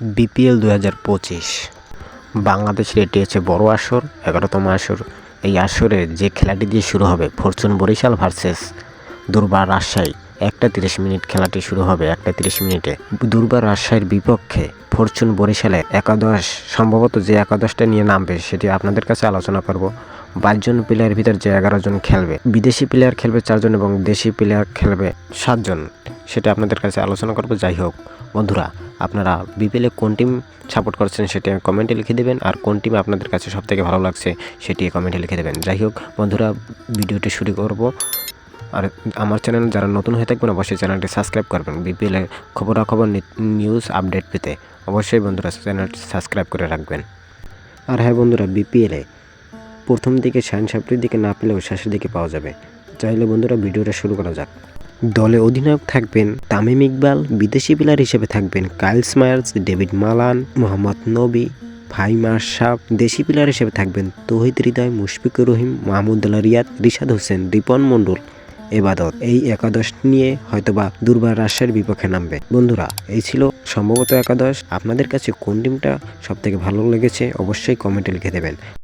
BPL দু হাজার পঁচিশ। বাংলাদেশের এটি হচ্ছে বড় আসর, এগারোতম আসর। এই আসরে যে খেলাটি দিয়ে শুরু হবে, ফরচুন বরিশাল ভার্সেস দুর্বার রাজশাহী। একটা তিরিশ মিনিট খেলাটি শুরু হবে, একটা তিরিশ মিনিটে। দুর্বার রাজশাহীর বিপক্ষে ফরচুন বরিশালের একাদশ, সম্ভবত যে একাদশটা নিয়ে নামবে, সেটি আপনাদের কাছে আলোচনা করব। বাইশজন প্লেয়ারের ভিতর যে এগারো জন খেলবে, বিদেশি প্লেয়ার খেলবে চারজন এবং দেশি প্লেয়ার খেলবে সাতজন। সেটা আপনাদের কাছে আলোচনা করব। যাই হোক, বন্ধুরা, আপনারা বিপিএলে কোন টিম সাপোর্ট করছেন সেটি কমেন্টে লিখে দেবেন, আর কোন টিম আপনাদের কাছে সবথেকে ভালো লাগছে সেটি কমেন্টে লিখে দেবেন। যাই হোক, বন্ধুরা, ভিডিওটি শুরু করব। আর আমার চ্যানেল যারা নতুন হয়ে থাকবেন, অবশ্যই চ্যানেলটি সাবস্ক্রাইব করবেন। বিপিএলের খবরাখবর নিউজ আপডেট পেতে অবশ্যই বন্ধুরা চ্যানেলটি সাবস্ক্রাইব করে রাখবেন। আর হ্যাঁ বন্ধুরা, বিপিএলে প্রথম দিকে শাইন সাপড়ির দিকে না পেলেও শেষের দিকে পাওয়া যাবে। চাইলে বন্ধুরা, ভিডিওটা শুরু করা যাক। দলে অধিনায়ক থাকবেন তামিম ইকবাল, বিদেশি প্লেয়ার হিসেবে থাকবেন Kyle Mayers David Malan, Mohammad Nabi, Faheem Ashraf দেশি প্লেয়ার হিসেবে থাকবেন তৌহিদ হৃদয়, মুশফিকুর রহিম, মাহমুদুল্লাহ রিয়াদ, রিশাদ হোসেন, রিপন মণ্ডল, এবাদত। এই একাদশ নিয়ে হয়তোবা দুর্বার রাজশাহীর বিপক্ষে নামবে। বন্ধুরা, এই ছিল সম্ভবত একাদশ। আপনাদের কাছে কোন টিমটা সব থেকে ভালো লেগেছে অবশ্যই কমেন্টে লিখে দেবেন।